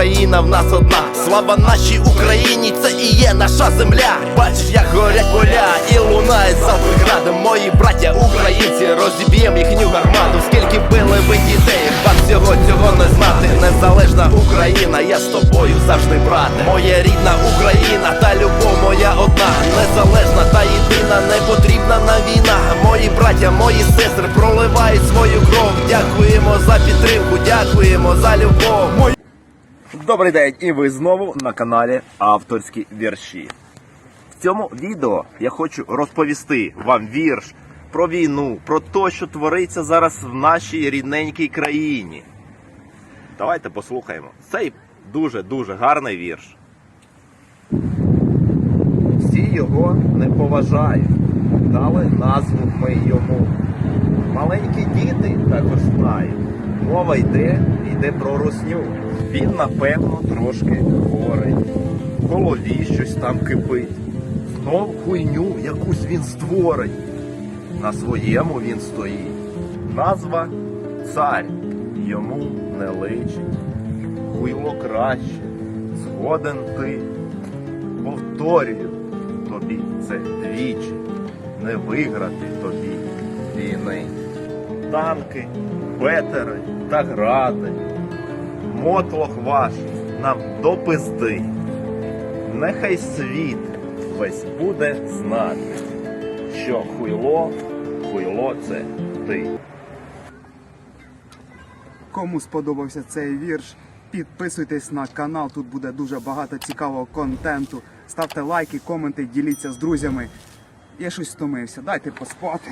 Україна в нас одна. Слава нашій Україні, це і є наша земля. Бачиш, як горять поля і лунає залпи гради. Мої браття українці, розіб'єм їхню гармату. Скільки били ви дітей, вам всього цього не знати. Незалежна Україна, я з тобою завжди брате. Моя рідна Україна, та любов моя одна. Незалежна та єдина, не потрібна на війна. Мої браття, мої сестри проливають свою кров. Дякуємо за підтримку, дякуємо за любов. Добрий день, і ви знову на каналі Авторські вірші. В цьому відео я хочу розповісти вам вірш про війну, про те, що твориться зараз в нашій рідненькій країні. Давайте послухаємо. Цей дуже-дуже гарний вірш. Всі його не поважають, дали назву ми йому. Маленькі діти також знають. Мова йде, йде про русню. Він, напевно, трошки хворий. В голові щось там кипить. Знов хуйню якусь він створить. На своєму він стоїть. Назва цар йому не личить. Хуйло краще, згоден ти. Повторюю тобі це двічі. Не виграти тобі війни. Танки, бетери та гради. Мотлох ваш нам до пизди. Нехай світ весь буде знати, що хуйло, хуйло це ти. Кому сподобався цей вірш, підписуйтесь на канал, тут буде дуже багато цікавого контенту. Ставте лайки, коменти, діліться з друзями. Я щось стомився, дайте поспати.